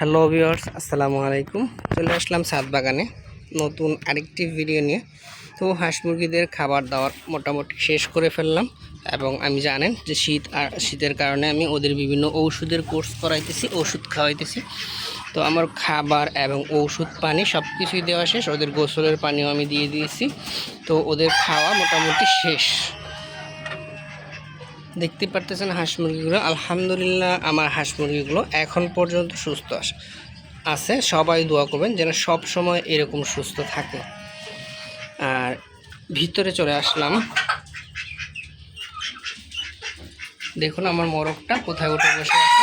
Hello viewers, আসসালামু আলাইকুম। চলে আসলাম ছাদ বাগানে নতুন আরেকটি ভিডিও নিয়ে। তো হাঁস মুরগিদের খাবার দাবার মোটামুটি শেষ করে ফেললাম এবং আমি জানেন যে শীত আর শীতের কারণে আমি ওদের বিভিন্ন ঔষধের কোর্স করাইতেছি, ওষুধ খাওয়াইতেছি। তো আমার খাবার এবং ওষুধ পানি সব কিছুই দেওয়া শেষ, ওদের গোসলের পানিও আমি দিয়ে দিয়েছি। তো ওদের খাওয়া মোটামুটি শেষ। দেখতে পারতেছেন হাঁস মুরগিগুলো। আলহামদুলিল্লাহ আমার হাঁস মুরগিগুলো এখন পর্যন্ত সুস্থ আছে। সবাই দোয়া করবেন যেন সব সময় এরকম সুস্থ থাকে। আর ভিতরে চলে আসলাম। দেখুন আমার মোরগটা কোথায় উঠে বসে আছে।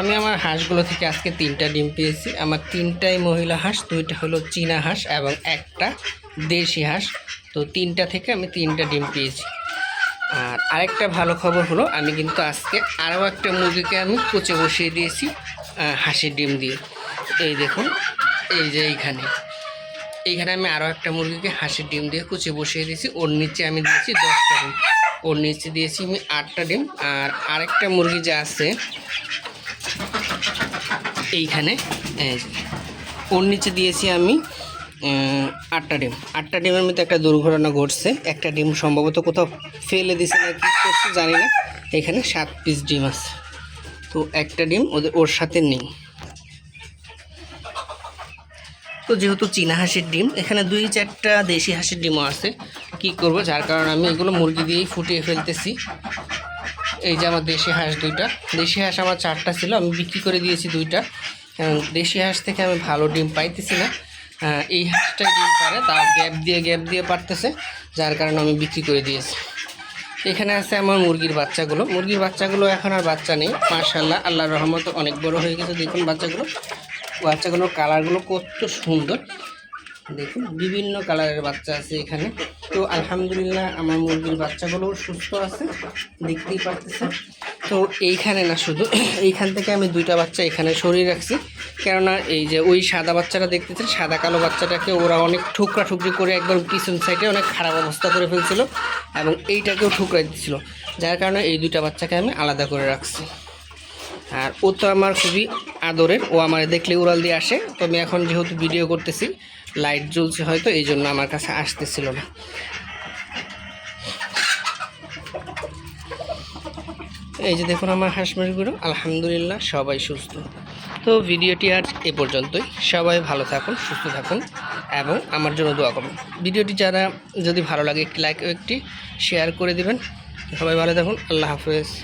আমি আমার হাঁসগুলো থেকে আজকে তিনটা ডিম পেয়েছি। আমার তিনটাই মহিলা হাঁস, দুইটা হলো চীনা হাঁস এবং একটা দেশি হাঁস। তো তিনটা থেকে আমি তিনটা ডিম পেয়েছি। আর আরেকটা ভালো খবর হলো, আমি কিন্তু আজকে আরও একটা মুরগিকে আমি কুচে বসিয়ে দিয়েছি হাঁসের ডিম দিয়ে। এই দেখুন, এই যে এইখানে। এইখানে আমি আরও একটা মুরগিকে হাঁসের ডিম দিয়ে কুচে বসিয়ে দিয়েছি। ওর নিচে আমি দিয়েছি দশটা ডিম। ওর নিচে দিয়েছি আমি আটটা ডিম। আর আরেকটা মুরগি যে আছে এইখানে ওর নিচে দিয়েছি আমি আটটা ডিম। আটটা ডিমের মধ্যে একটা দুর্ঘটনা ঘটছে। একটা ডিম সম্ভবত কোথাও ফেলে দিছে না কি করছে জানি না। এখানে সাত পিস ডিম আছে। তো একটা ডিম ওদের, ওর সাথে নেই। তো যেহেতু চীনা হাঁসের ডিম, এখানে দুই চারটা দেশি হাঁসের ডিমও আছে। কি করব? যার কারণে আমি এগুলো মুরগি দিয়েই ফুটিয়ে ফেলতেছি। এই যে আমার দেশি হাঁস দুইটা। দেশি হাঁস আমার চারটা ছিল, আমি বিক্রি করে দিয়েছি দুইটা। দেশি হাঁস থেকে আমি ভালো ডিম পাইতেছি না। এই হাঁসটাই ডিম পারে, তাও গ্যাপ দিয়ে গ্যাপ দিয়ে পারতেছে, যার কারণে আমি বিক্রি করে দিয়েছি। এখানে আছে আমার মুরগির বাচ্চাগুলো। মুরগির বাচ্চাগুলো এখন আর বাচ্চা নেই মার্শাল্লাহ আল্লাহ রহমতে অনেক বড় হয়ে গেছে দেখুন বাচ্চাগুলো। বাচ্চাগুলোর কালারগুলো কত সুন্দর। দেখুন, বিভিন্ন কালারের বাচ্চা আছে এখানে। তো আলহামদুলিল্লাহ আমার মুরগির বাচ্চাগুলোও সুস্থ আছে, দেখতেই পারতেছে তো এইখানে না শুধু, এইখান থেকে আমি দুইটা বাচ্চা এখানে সরিয়ে রাখছি। কেননা এই যে ওই সাদা বাচ্চাটা দেখতেছেন, সাদা কালো বাচ্চাটাকে ওরা অনেক ঠুকরা ঠুকরি করে একদম পিছন সাইডে অনেক খারাপ অবস্থা করে ফেলছিল এবং এইটাকেও ঠুকরাই দিচ্ছিল। যার কারণে এই দুইটা বাচ্চাকে আমি আলাদা করে রাখছি। আর ও তো আমার খুবই আদরের, ও আমার দেখলে উড়াল দিয়ে আসে। তো আমি এখন যেহেতু ভিডিও করতেছি লাইট জ্বলছে হয়তো, এই জন্য আমার কাছে আসতেছিল না। এই যে দেখুন আমার হাঁস আলহামদুলিল্লাহ সবাই সুস্থ। তো ভিডিওটি আজ এ পর্যন্তই। সবাই ভালো থাকুন, সুস্থ থাকুন এবং আমার জন্য দোয়া করুন ভিডিওটি যারা যদি ভালো লাগে একটি লাইক একটি শেয়ার করে দিবেন। সবাই ভালো থাকুন, আল্লাহ হাফেজ।